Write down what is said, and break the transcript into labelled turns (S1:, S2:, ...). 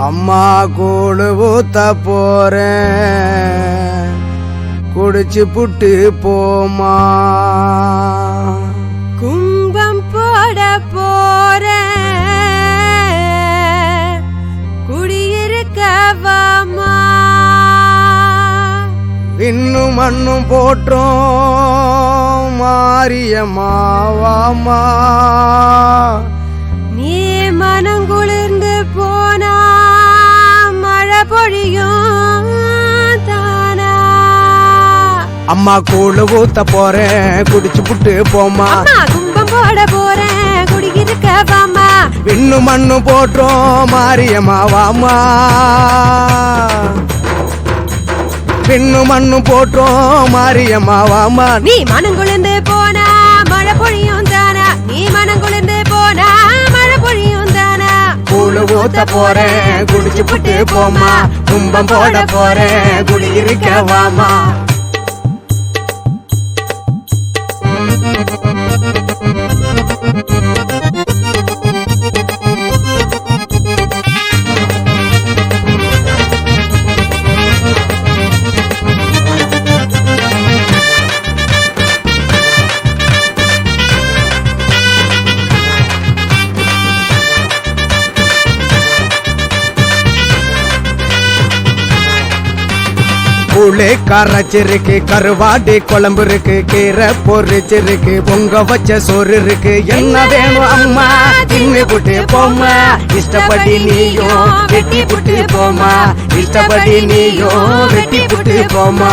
S1: அம்மா கூழு ஊத்த போறேன். குடிச்சு புட்டு போமா.
S2: கும்பம் போட போறேன். குடியிருக்க வாமா.
S1: இன்னும் மண்ணும் போற்றோம் மாரியம்மாவாமா
S2: நீ பொழியும் தானா
S1: அம்மா கூழு ஊத்த போறேன் குடிச்சு புட்டு போமா
S2: கும்பம் போட போறேன் குடியிருக்க வாமா
S1: இன்னும் மண்ணும் போற்றோம் மாரியம்மாவாமா பின்னும் மண்ணும் போற்றோம் மாரியம்மாவாமா
S2: நீ மனம் குளிர்ந்து போனா மழை பொழியும் தானா நீ மனம் குளிர்ந்து
S1: ஊத்த போறேன் குடிச்சு புட்டு போமா கும்பம் போட போறேன் குடியிருக்க வாமா புளி கரைச்சிருக்கு கருவாடி குழம்பு இருக்கு கீரை பொரிச்சிருக்கு பொங்க வச்ச சோறு இருக்கு. என்ன வேணும் அம்மா? தின்னு புட்டு போமா இஷ்டப்படி நீயும் வெட்டி புட்டு போமா இஷ்டப்படி நீயும் வெட்டி புட்டு போமா